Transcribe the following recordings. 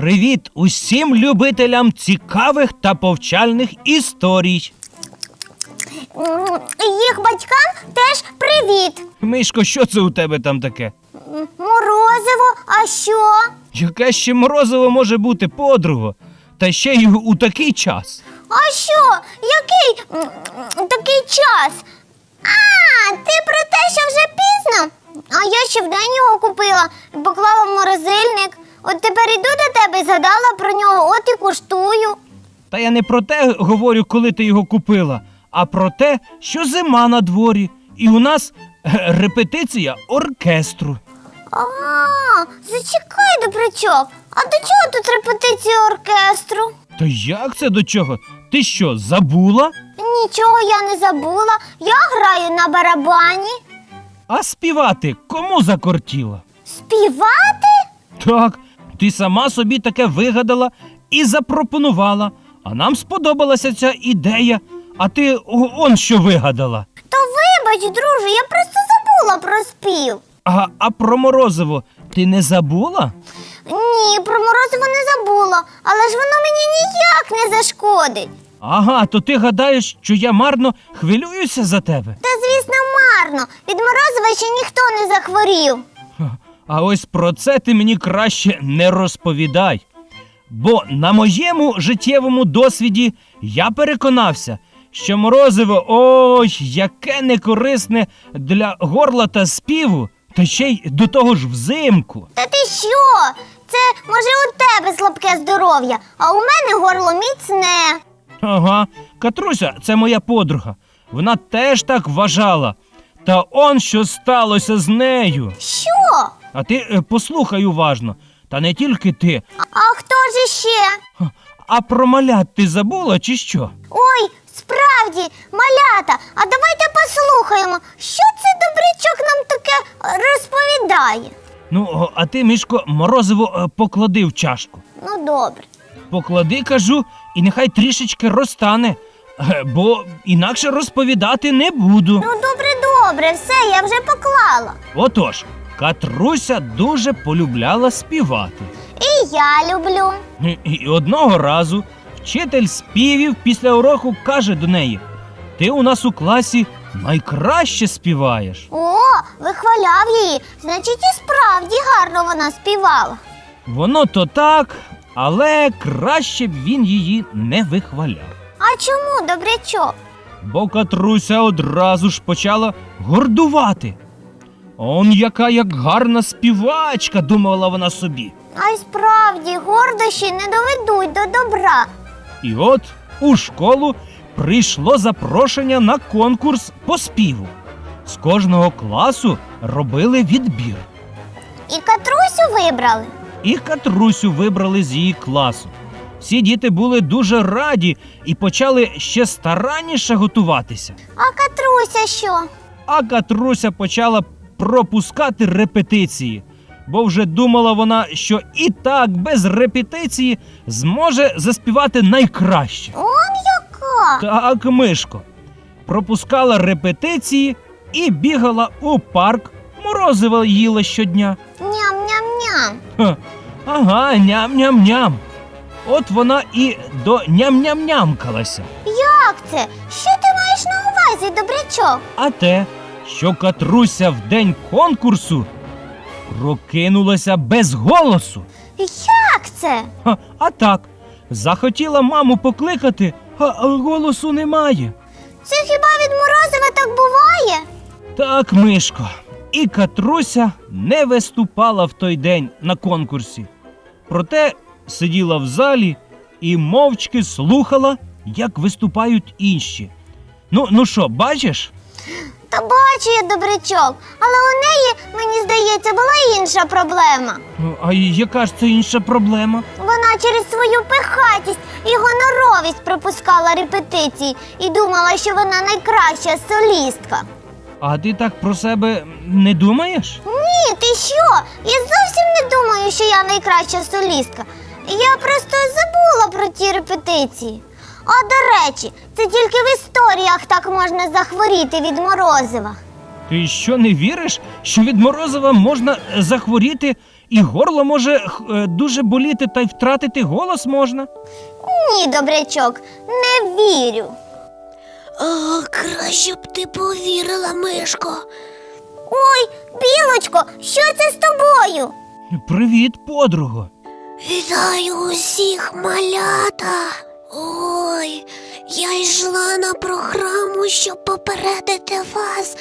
Привіт усім любителям цікавих та повчальних історій. Їх батькам теж привіт. Мишко, що це у тебе там таке? Морозиво, а що? Яке ще морозиво може бути подруго? Та ще й у такий час. А що? Який м, м, такий час? А, ти про те, що вже пізно? А я ще вдень його купила поклала в морозильник. От тепер іду до тебе і згадала про нього, от і куштую. Та я не про те говорю, коли ти його купила, а про те, що зима на дворі, і у нас е, репетиція оркестру. А, зачекай, добрячок. А до чого тут репетиція оркестру? То як це до чого? Ти що, забула? Нічого я не забула. Я граю на барабані. А співати кому закортіло? Співати? Так, ти сама собі таке вигадала і запропонувала. А нам сподобалася ця ідея. А ти он що вигадала. То вибач, друже, я просто забула про спів. А, а про морозиво ти не забула? Ні, про морозиво не забула, але ж воно мені ніяк не зашкодить. Ага, то ти гадаєш, що я марно хвилююся за тебе. Та, звісно, марно. Від морозива ще ніхто не захворів. А ось про це ти мені краще не розповідай. Бо на моєму життєвому досвіді я переконався, що морозиво ой, яке некорисне для горла та співу, та ще й до того ж взимку. Та ти що? Це може у тебе слабке здоров'я, а у мене горло міцне. Ага, Катруся, це моя подруга. Вона теж так вважала. Та он що сталося з нею. Що? А ти е, послухай уважно, та не тільки ти. А хто ж іще? А про малят ти забула чи що? Ой, справді, малята, а давайте послухаємо, що це добрячок нам таке е, розповідає. Ну, о, а ти, Мішко, морозиво е, поклади в чашку. Ну, добре. Поклади, кажу, і нехай трішечки розтане, Е, бо інакше розповідати не буду. Ну, добре, добре, все, я вже поклала. Отож, Катруся дуже полюбляла співати. І я люблю. І- одного разу вчитель співів після уроку каже до неї: Ти у нас у класі найкраще співаєш. О, вихваляв її. Значить, і справді гарно вона співала. Воно то так, але краще б він її не вихваляв. А чому, добрячок? Бо Катруся одразу ж почала гордувати. Он яка як гарна співачка, думала вона собі. А й справді гордощі не доведуть до добра. І от у школу прийшло запрошення на конкурс по співу. З кожного класу робили відбір. І Катрусю вибрали. І Катрусю вибрали з її класу. Всі діти були дуже раді і почали ще старанніше готуватися. А Катруся що? А Катруся почала пропускати репетиції, бо вже думала вона, що і так без репетиції зможе заспівати найкраще. Он яка? Так, Мишко. Пропускала репетиції і бігала у парк, морозиво їла щодня. Ням-ням-ням. Ха, ага, ням-ням-ням. От вона і до ням-ням-нямкалася. Як це? Що ти маєш на увазі, добрячок? А те, що Катруся в день конкурсу прокинулася без голосу. Як це? Ха, а так, захотіла маму покликати, а а голосу немає. Це хіба від морозива так буває? Так, Мишко. І Катруся не виступала в той день на конкурсі. Проте сиділа в залі і мовчки слухала, як виступають інші. Ну, ну що, бачиш? Та бачу я добрячок, але у неї, мені здається, була інша проблема. Ну, А яка ж це інша проблема? Вона через свою пихатість і гоноровість пропускала репетиції і думала, що вона найкраща солістка. А ти так про себе не думаєш? Ні, ти що? Я зовсім не думаю, що я найкраща солістка. Я просто забула про ті репетиції. А до речі, це тільки в історіях так можна захворіти від морозива. Ти що не віриш, що від Морозова можна е, захворіти і горло може х- е, дуже боліти та й втратити голос можна. Ні, добрячок, не вірю. О, краще б ти повірила, Мишко. Ой, білочко, що це з тобою? Привіт, подруго. Вітаю усіх, малята. Ой, я йшла на програму, щоб попередити вас,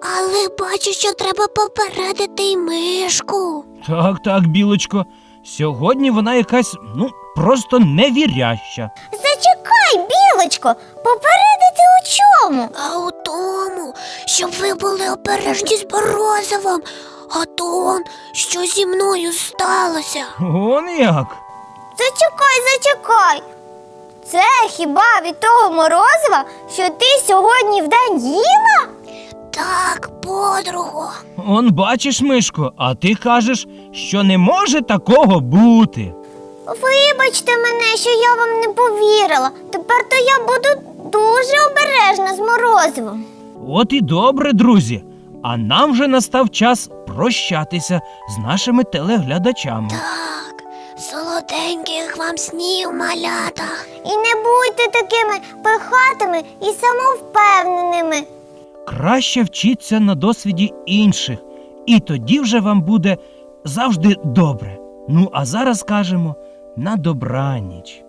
але бачу, що треба попередити й мишку. Так, так, білочко. Сьогодні вона якась, ну, просто невіряща. Зачекай, білочко, попередити у чому? А у тому, щоб ви були обережні з Морозовим, а то он, що зі мною сталося. Он як. Зачекай, зачекай. Це хіба від того морозива, що ти сьогодні вдень їла? Так, подруго. Он бачиш, Мишко, а ти кажеш, що не може такого бути. Вибачте мене, що я вам не повірила. Тепер то я буду дуже обережна з морозивом. От і добре, друзі. А нам вже настав час прощатися з нашими телеглядачами. Так, солоденьких вам снів, малята. І не будьте такими пихатими і самовпевненими. Краще вчіться на досвіді інших, і тоді вже вам буде завжди добре. Ну а зараз кажемо на добраніч.